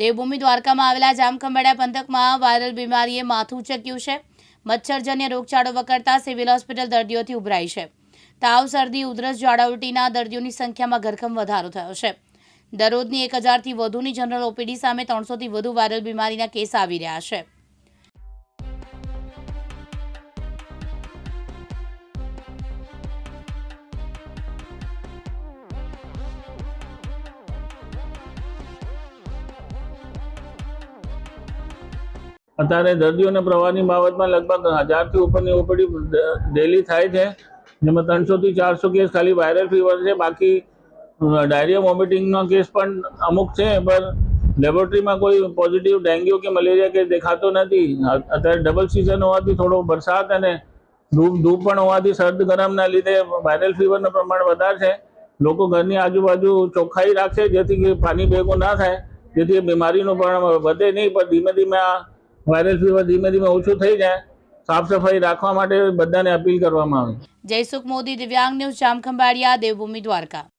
દેવભૂમિ દ્વારકામાં આવેલા જામખંભાળિયા પંથકમાં વાયરલ બીમારીએ માથું ચક્યું છે. મચ્છરજન્ય રોગચાળો વકરતા સિવિલ હોસ્પિટલ દર્દીઓથી ઉભરાઈ છે. તાવ, શરદી, ઉધરસ ઝાડા દર્દીઓની સંખ્યામાં ઘરખમ વધારો થયો છે. દરરોજની એક હજારથી વધુની જનરલ ઓપીડી સામે ત્રણસોથી વધુ વાયરલ બીમારીના કેસ આવી રહ્યા છે. અત્યારે દર્દીઓને પ્રવાહની બાબતમાં લગભગ હજારથી ઉપરની ઓપીડી ડેલી થાય છે. જેમાં ત્રણસોથી ચારસો કેસ ખાલી વાયરલ ફીવર છે. બાકી ડાયરિયા વોમિટિંગનો કેસ પણ અમુક છે, પણ લેબોરેટરીમાં કોઈ પોઝિટિવ ડેન્ગ્યુ કે મલેરિયા કે દેખાતો નથી. અત્યારે ડબલ સિઝન હોવાથી થોડો વરસાદ અને ધૂપ ધૂપ પણ હોવાથી શરદ ગરમના લીધે વાયરલ ફીવરનું પ્રમાણ વધારે છે. લોકો ઘરની આજુબાજુ ચોખ્ખાઈ રાખશે જેથી પાણી ભેગું ના થાય, જેથી બીમારીનું પ્રમાણ વધે નહીં. પણ ધીમે ધીમે આ વાયરલ ફીવર ધીમે ધીમે ઓછું થઈ જાય. સાફ સફાઈ રાખવા માટે બધાને અપીલ કરવામાં આવે. જયસુખ મોદી, દિવ્યાંગ ન્યૂઝ, જામખંભાળિયા, દેવભૂમિ દ્વારકા.